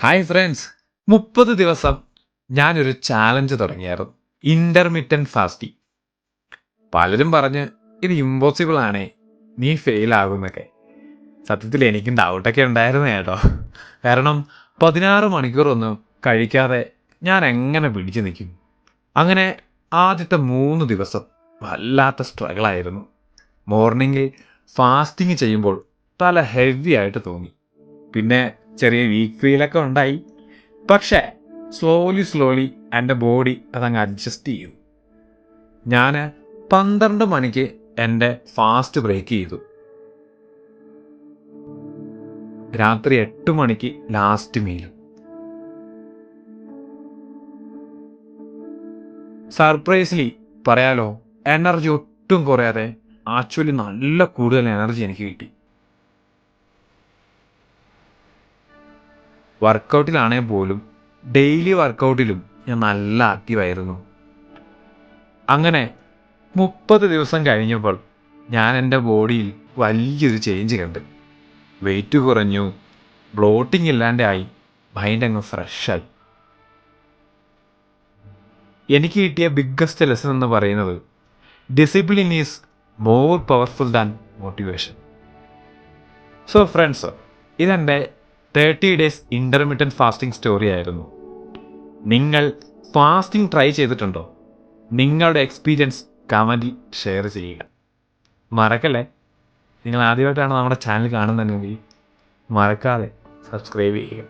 Hi friends മുപ്പത് ദിവസം ഞാനൊരു ചാലഞ്ച് തുടങ്ങിയായിരുന്നു. ഇന്റർമീഡിയന്റ് ഫാസ്റ്റി പലരും പറഞ്ഞ് ഇത് ഇമ്പോസിബിൾ ആണേ. നീ ഫെയിൽ ആകുന്നൊക്കെ സത്യത്തിൽ എനിക്കും ഡൗട്ടൊക്കെ ഉണ്ടായിരുന്നു കേട്ടോ. കാരണം പതിനാറ് മണിക്കൂറൊന്നും കഴിക്കാതെ ഞാൻ എങ്ങനെ പിടിച്ചു നിൽക്കും? അങ്ങനെ ആദ്യത്തെ മൂന്ന് ദിവസം വല്ലാത്ത സ്ട്രഗിളായിരുന്നു മോർണിംഗിൽ ഫാസ്റ്റിംഗ് ചെയ്യുമ്പോൾ തല ഹെവി ആയിട്ട് തോന്നി പിന്നെ ചെറിയ വീക്ക് ഫീലൊക്കെ ഉണ്ടായി. പക്ഷേ സ്ലോലി സ്ലോലി എന്റെ ബോഡി അതങ്ങ് അഡ്ജസ്റ്റ് ചെയ്യും ഞാൻ പന്ത്രണ്ട് മണിക്ക് എന്റെ ഫാസ്റ്റ് ബ്രേക്ക് ചെയ്തു. രാത്രി എട്ട് മണിക്ക് ലാസ്റ്റ് മീൽ സർപ്രൈസ്ലി പറയാലോ എനർജി ഒട്ടും കുറയാതെ ആക്ച്വലി നല്ല കൂടുതൽ എനർജി എനിക്ക് കിട്ടി. വർക്കൗട്ടിലാണെങ്കിൽ പോലും ഡെയിലി വർക്കൗട്ടിലും ഞാൻ നല്ല ആക്റ്റീവായിരുന്നു അങ്ങനെ മുപ്പത് ദിവസം കഴിഞ്ഞപ്പോൾ ഞാൻ എന്റെ ബോഡിയിൽ വലിയൊരു ചേഞ്ച് കണ്ട്. വെയിറ്റ് കുറഞ്ഞു ബ്ലോട്ടിംഗ് ഇല്ലാണ്ടായി മൈൻഡ് അങ്ങ് ഫ്രഷായി എനിക്ക് കിട്ടിയ ബിഗ്ഗസ്റ്റ് ലെസൺ എന്ന് പറയുന്നത് discipline is more powerful than motivation so friends ഇതെന്റെ thirty days intermittent fasting story ആയിരുന്നു. നിങ്ങൾ ഫാസ്റ്റിംഗ് ട്രൈ ചെയ്തിട്ടുണ്ടോ? നിങ്ങളുടെ എക്സ്പീരിയൻസ് കമന്റിൽ ഷെയർ ചെയ്യുക. മറക്കല്ലേ? നിങ്ങൾ ആദ്യമായിട്ടാണ് നമ്മുടെ ചാനൽ കാണുന്നതെങ്കിൽ മറക്കാതെ സബ്സ്ക്രൈബ് ചെയ്യുക.